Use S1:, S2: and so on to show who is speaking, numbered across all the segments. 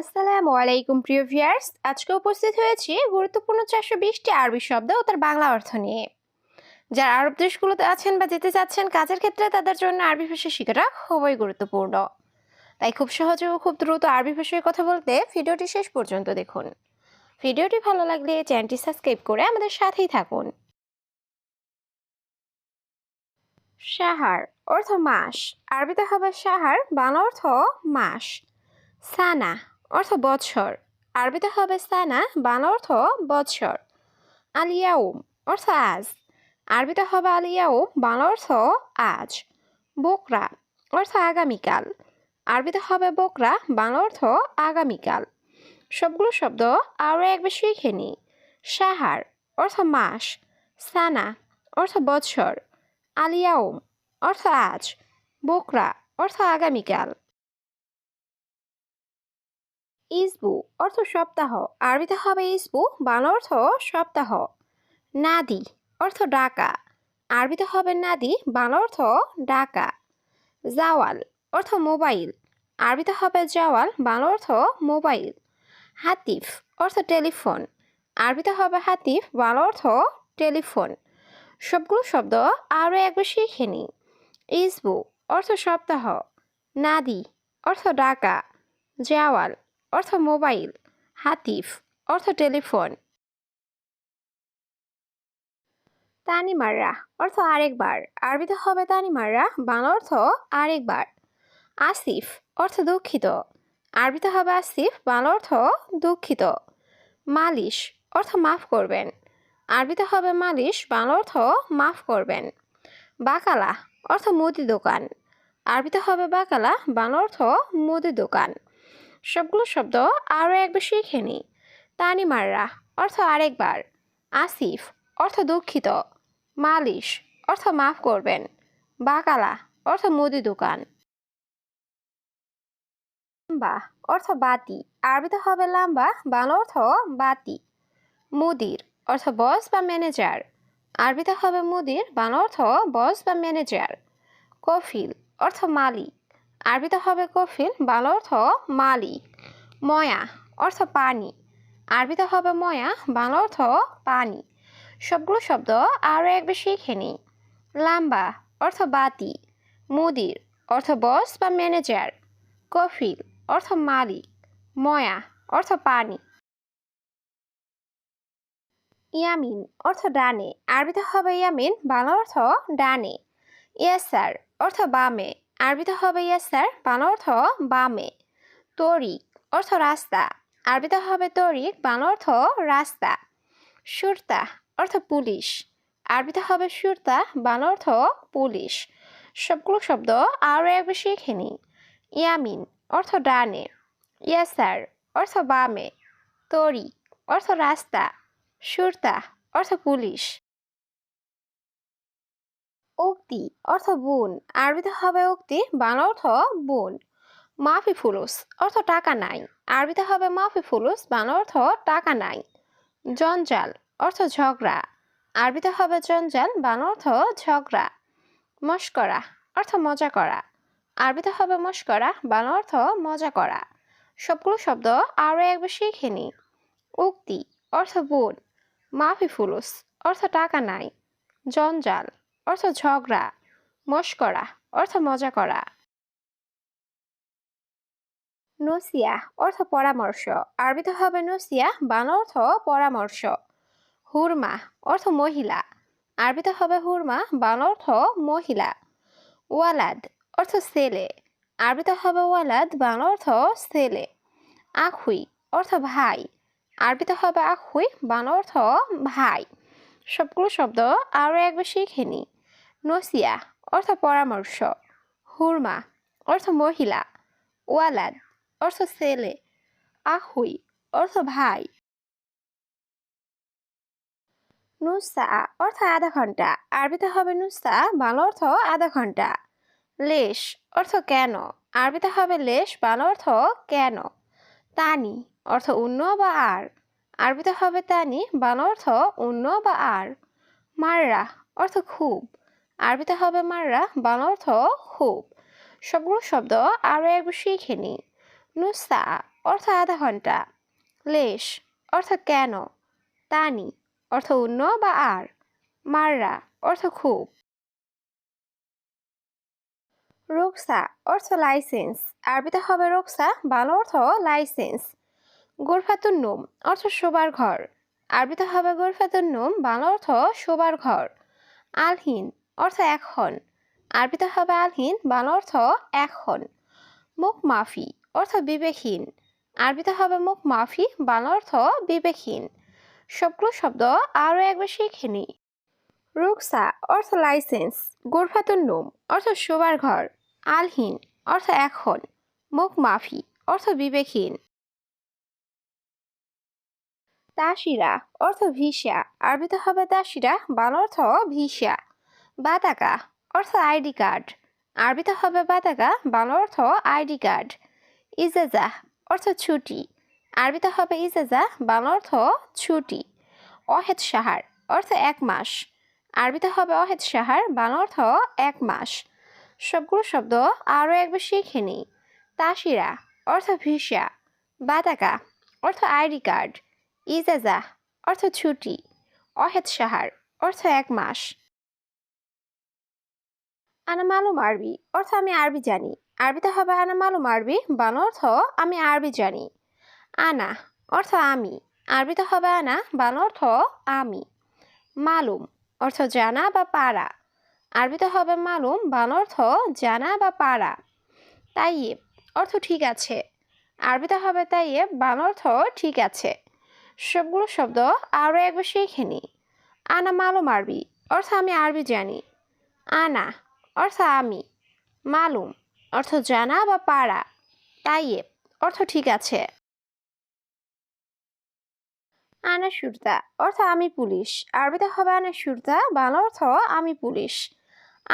S1: আসসালামু আলাইকুম, প্রিয় ভিউয়ার্স। আজকে উপস্থিত হয়েছি গুরুত্বপূর্ণ চারশো বিশটি আরবি শব্দ ও তার বাংলা অর্থ নিয়ে। যারা আরব দেশগুলোতে আছেন বা যেতে চাচ্ছেন, কাজের ক্ষেত্রে তাদের জন্য আরবি ভাষা শেখাটা খুবই গুরুত্বপূর্ণ। তাই খুব সহজে ও খুব দ্রুত আরবি ভাষায় কথা বলতে ভিডিওটি শেষ পর্যন্ত দেখুন। ভিডিওটি ভালো লাগলে চ্যানেলটি সাবস্ক্রাইব করে আমাদের সাথেই থাকুন। সাহার অর্থ মাস। আরবিতে হবে সাহার বাংলা অর্থ মাস। সানা অর্থ বৎসর। আরবিতে হবে সানা, বাংলা অর্থ বৎসর। আলিয়াউম অর্থ আজ। আরবিতে হবে আলিয়াউম, বাংলা অর্থ আজ। বোকরা অর্থ আগামীকাল। আরবিতে হবে বোকরা, বাংলা অর্থ আগামীকাল। সবগুলো শব্দ আরও একবার শিখে নিই। সাহার অর্থ মাস। সানা অর্থ বৎসর। আলিয়াউম অর্থ আজ। বোকরা অর্থ আগামীকাল। ইসবু অর্থ সপ্তাহ। আরবিতে হবে ইসবু, বাংলা অর্থ সপ্তাহ। নাদি অর্থ ডাকা। আরবিতে হবে নাদি, বাংলা অর্থ ডাকা। জাওয়াল অর্থ মোবাইল। আরবিতে হবে জাওয়াল, বাংলা অর্থ মোবাইল। হাতিফ অর্থ টেলিফোন। আরবিতে হবে হাতিফ, বাংলা অর্থ টেলিফোন। সবগুলো শব্দ আরও একবার শিখে নিই ইসবু অর্থ সপ্তাহ। নাদি অর্থ ডাকা। জাওয়াল অর্থ মোবাইল, হাতিফ, অর্থ টেলিফোন। তানিমাররা, অর্থ আরেকবার। আরবিতে হবে তানিমাররা, বাংলা অর্থ আরেকবার। আসিফ, অর্থ দুঃখিত। আরবিতে হবে আসিফ, বাংলা অর্থ দুঃখিত। মালিশ, অর্থ মাফ করবেন। আরবিতে হবে মালিশ, বাংলা অর্থ মাফ করবেন। বাকালা, অর্থ মুদি দোকান। আরবিতে হবে বাকালা, বাংলা অর্থ মুদি দোকান। সবগুলো শব্দ আরও একবার শিখে নিই। তানিমাররা অর্থ আরেকবার। আসিফ, অর্থ দুঃখিত। মালিশ, অর্থ মাফ করবেন। বাকালা, অর্থ মুদি দোকান। লাম্বা, অর্থ বাতি। আরবিতে হবে লাম্বা, বাংলা অর্থ বাতি। মুদির, অর্থ বস বা ম্যানেজার। আরবিতে হবে মুদির, বাংলা অর্থ বস বা ম্যানেজার। কফিল, অর্থ মালিক। আরবিতে হবে কফিল বাংলা অর্থ মালিক ময়া অর্থ পানি। আরবিতে হবে ময়া, বাংলা অর্থ পানি। সবগুলো শব্দ আরও একবার শিখে নিই। লাম্বা অর্থ বাতি, মুদির অর্থ বস বা ম্যানেজার। কফিল অর্থ মালিক, ময়া অর্থ পানি। ইয়ামিন অর্থ ডানে। আরবিতে হবে ইয়ামিন, বাংলা অর্থ ডানে। ইয়াসার অর্থ বামে। আরবিতে হবে ইয়াসার বাংলা অর্থ বামে। তরিক অর্থ রাস্তা। আরবিতে হবে তরিক, বাংলা অর্থ রাস্তা। সুরতা অর্থ পুলিশ। আরবিতে হবে সুরতা, বাংলা অর্থ পুলিশ। সবগুলো শব্দ আরও একবার শিখে নিই। ইয়ামিন অর্থ ডানে। ইয়াসার অর্থ বামে। তরিক অর্থ রাস্তা। সুরতা অর্থ পুলিশ। উক্তি অর্থ বোন। আরবিতে হবে উক্তি, বাংলা অর্থ বোন। মাফি ফুলুস অর্থ টাকা নাই। আরবিতে হবে মাফি ফুলুস বাংলা অর্থ টাকা নাই। জঞ্জাল অর্থ ঝগড়া। আরবিতে হবে জঞ্জাল, বাংলা অর্থ ঝগড়া। মস্করা অর্থ মজা করা। আরবিতে হবে মস্করা, বাংলা অর্থ মজা করা। সবগুলো শব্দ আরও একবার শিখে নিই উক্তি অর্থ বোন। মাফি ফুলুস অর্থ টাকা নাই। জঞ্জাল অর্থ ঝগড়া মস্করা অর্থ মজা করা। নসিয়া, অর্থ পরামর্শ। আরবিতে হবে নসিয়া, বাংলা অর্থ পরামর্শ। হুরমা, অর্থ মহিলা। আরবিতে হবে হুরমা, বাংলা অর্থ মহিলা। ওয়ালাদ, অর্থ ছেলে। আরবিতে হবে ওয়ালাদ, বাংলা অর্থ ছেলে। আখুই, অর্থ ভাই। আরবিতে হবে আখুই, বাংলা অর্থ ভাই। সবগুলো শব্দ আরও একবার শিখে নিই। নসিয়া, অর্থ পরামর্শ। হুরমা, অর্থ মহিলা। ওয়ালাদ, অর্থ ছেলে। আহুই, অর্থ ভাই। নুসা অর্থ আধা ঘণ্টা। আরবিতে হবে নুসা বাংলা অর্থ আধা ঘণ্টা। লেশ, অর্থ কেন? আরবিতে হবে লেশ, বাংলা অর্থ কেন? তানি, অর্থ অন্য বা আর। আরবিতে হবে তানি, বাংলা অর্থ অন্য বা আর। মাররা, অর্থ খুব। আরবিতে হবে মাররা, বাংলা অর্থ খুব সবগুলো শব্দ আরও একবার শিখে নিই নুসা, অর্থ আধা ঘণ্টা। লেশ, অর্থ কেন? তানি, অর্থ অন্য বা আর। মাররা, অর্থ খুব। রোকসা, অর্থ লাইসেন্স। আরবিতে হবে রোকসা, বাংলা অর্থ লাইসেন্স। গোরফাতুন্নুম অর্থ শোবার ঘর। আরবিতে হবে গোরফাতুন্নুম বাংলা অর্থ শোবার ঘর। আলহিন অর্থ এখন। আরবিতে হবে আলহীন, বাংলা অর্থ এখন। মুখ মাফি, অর্থ বিবেকহীন। আরবিতে হবে মুখ মাফি, বাংলা অর্থ বিবেকহীন। সবগুলো শব্দ আরও একবার শিখে নিই। রুকসা, অর্থ লাইসেন্স। গোরফাতুন্নুম অর্থ শোবার ঘর। আলহীন, অর্থ এখন। মুখ মাফি, অর্থ বিবেকহীন। তাসিরা অর্থ ভিসা। আরবিতে হবে তাসিরা বাংলা অর্থ ভিসা। বাতাকা অর্থ আইডি কার্ড। আরবিতে হবে বাতাকা, বাংলা অর্থ আইডি কার্ড। ইজাজা অর্থ ছুটি। আরবিতে হবে ইজাজা, বাংলা অর্থ ছুটি। অহেদ সাহার অর্থ এক মাস। আরবিতে হবে অহেদ সাহার, বাংলা অর্থ এক মাস। সবগুলো শব্দ আরও একবার শিখে নিই। তাসিরা অর্থ ভিসা। বাতাকা অর্থ আইডি কার্ড। ইজাজা অর্থ ছুটি। অহেদ সাহার অর্থ এক মাস। আনা মালুম আরবি, অর্থ আমি আরবি জানি। আরবিতে হবে আনা মালুম আরবি বাংলা অর্থ আমি আরবি জানি। আনা, অর্থ আমি। আরবিতে হবে আনা বাংলা অর্থ আমি। মালুম, অর্থ জানা বা পারা। আরবিতে হবে মালুম বাংলা অর্থ জানা বা পারা। তাইয়েব, অর্থ ঠিক আছে। আরবিতে হবে তাইয়েব বাংলা অর্থ ঠিক আছে। সবগুলো শব্দ আরও একবার শিখে নিই আনা মালুম আরবি, অর্থ আমি আরবি জানি। আনা অর্থ আমি, মালুম, অর্থ জানা বা পাড়া তাইয়েব, অর্থ ঠিক আছে। আনা সুরতা অর্থ আমি পুলিশ, আরবিতে হবে আনা সুরতা বাংলা অর্থ আমি পুলিশ।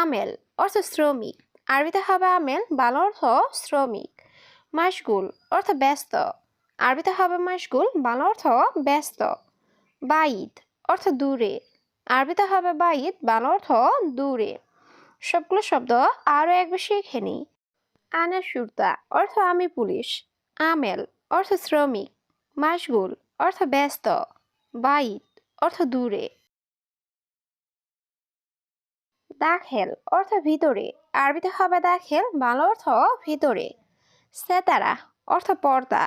S1: আমেল, অর্থ শ্রমিক, আরবিতে হবে আমেল, বাংলা অর্থ শ্রমিক। মাসগুল অর্থ ব্যস্ত, আরবিতে হবে মাসগুল বাংলা অর্থ ব্যস্ত। বাইদ, অর্থ দূরে, আরবিতে হবে বাইদ, বাংলা অর্থ দূরে। সবগুলো শব্দ আরও একবার শিখে নিই। আনা সুরতা অর্থ আমি পুলিশ, আমেল অর্থ শ্রমিক মাসগুল অর্থ ব্যস্ত বাইদ অর্থ দূরে। দাখেল অর্থ ভিতরে, আরবিতে হবে দাখেল, বাংলা অর্থ ভিতরে। সেতারা অর্থ পর্দা,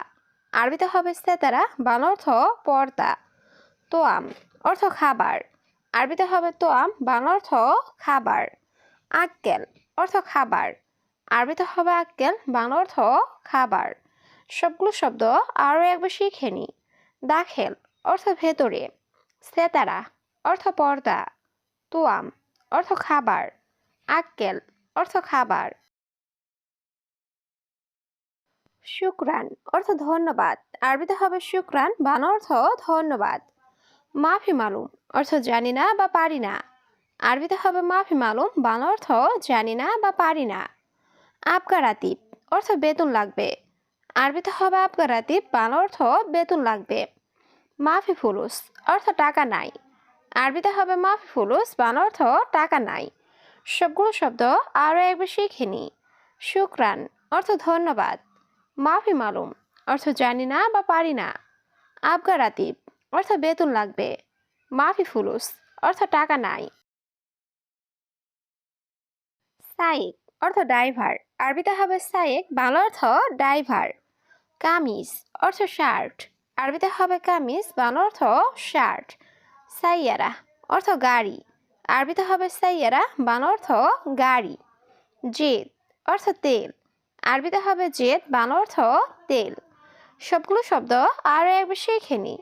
S1: আরবিতে হবে সেতারা বাংলা অর্থ পর্দা। তোয়াম অর্থ খাবার, আরবিতে হবে তোয়াম, বাংলা অর্থ খাবার। আক্কেল অর্থ খাবার। আরবিতে হবে আক্কেল, বাংলা অর্থ খাবার। সবগুলো শব্দ আরও একবার শিখে নি। দাখেল অর্থ ভেতরে। সেতারা অর্থ পর্দা। তোয়াম অর্থ খাবার। আক্কেল অর্থ খাবার। শুক্রান অর্থ ধন্যবাদ। আরবিতে হবে শুক্রান বান অর্থ ধন্যবাদ। মাফি মালুম অর্থ জানি না বা পারি না। আরবিতে হবে মাফি মালুম বান অর্থ জানি না বা পারি না। আবগারাতিব অর্থ বেতন লাগবে। আরবিতে হবে আবগারাতিব বান অর্থ বেতন লাগবে। মাফি ফুলুস অর্থ টাকা নাই। আরবিতে হবে মাফি ফুলুস বান অর্থ টাকা নাই। সবগুলো শব্দ আরও একবার শিখে নিই শুক্রান অর্থ ধন্যবাদ। মাফি মালুম অর্থ জানি না বা পারি না। আবগারাতিব অর্থ বেতন লাগবে। মাফি ফুলুস অর্থ টাকা নাই। সাইক অর্থ ড্রাইভার। আরবিতে হবে সাইক বাংলা অর্থ ড্রাইভার। কামিজ, অর্থ শার্ট। আরবিতে হবে কামিজ, বাংলা অর্থ শার্ট। সাইয়ারা, অর্থ গাড়ি। আরবিতে হবে সাইয়ারা, বাংলা অর্থ গাড়ি। জেদ, অর্থ তেল। আরবিতে হবে জেদ, বাংলা অর্থ তেল। সবগুলো শব্দ আরও একবার শিখে নিই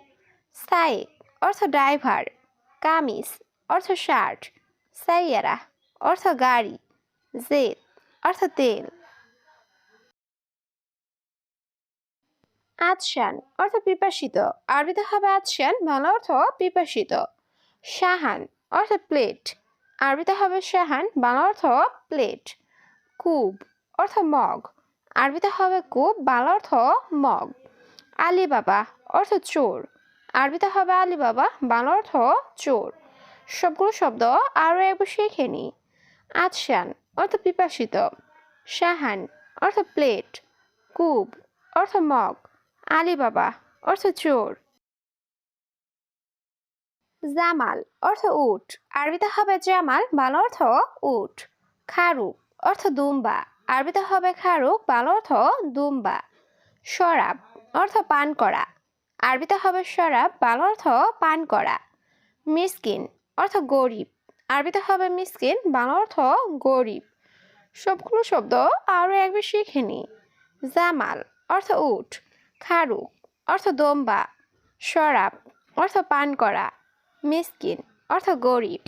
S1: সাইক অর্থ ড্রাইভার। কামিজ, অর্থ শার্ট। সাইয়ারা, অর্থ গাড়ি। জেদ অর্থ তেল। আদশান অর্থ পিপাসিত। আরবিতে হবে আদশান, বাংলা অর্থ পিপাসিত। শাহান অর্থ প্লেট। আরবিতে হবে শাহান, বাংলা অর্থ প্লেট। কুব, অর্থ মগ। আরবিতে হবে কুব, বাংলা অর্থ মগ। আলী বাবা অর্থ চোর। আরবিতে হবে আলী বাবা বাংলা অর্থ চোর। সবগুলো শব্দ আরও একবার শিখে নিই আদশান অর্থ পিপাসিত। শাহান, অর্থ প্লেট। কুব, অর্থ মগ। আলিবাবা, অর্থ চোর। জামাল, অর্থ উট। আরবিতে হবে জামাল, বাংলা অর্থ উট। খারুক, অর্থ দুম্বা। আরবিতে হবে খারুক, বাল অর্থ দুম্বা। শরাব, অর্থ পান করা। আরবিতে হবে শরাব, বাংলা অর্থ পান করা। মিসকিন, অর্থ গরিব। আরবিতে হবে মিসকিন, বাংলা অর্থ গরিব। সবগুলো শব্দ আরও একবার শিখে নি। জামাল অর্থ উঠ খারু অর্থ দম্বা, শরাব অর্থ পান করা, মিসকিন অর্থ গরিব।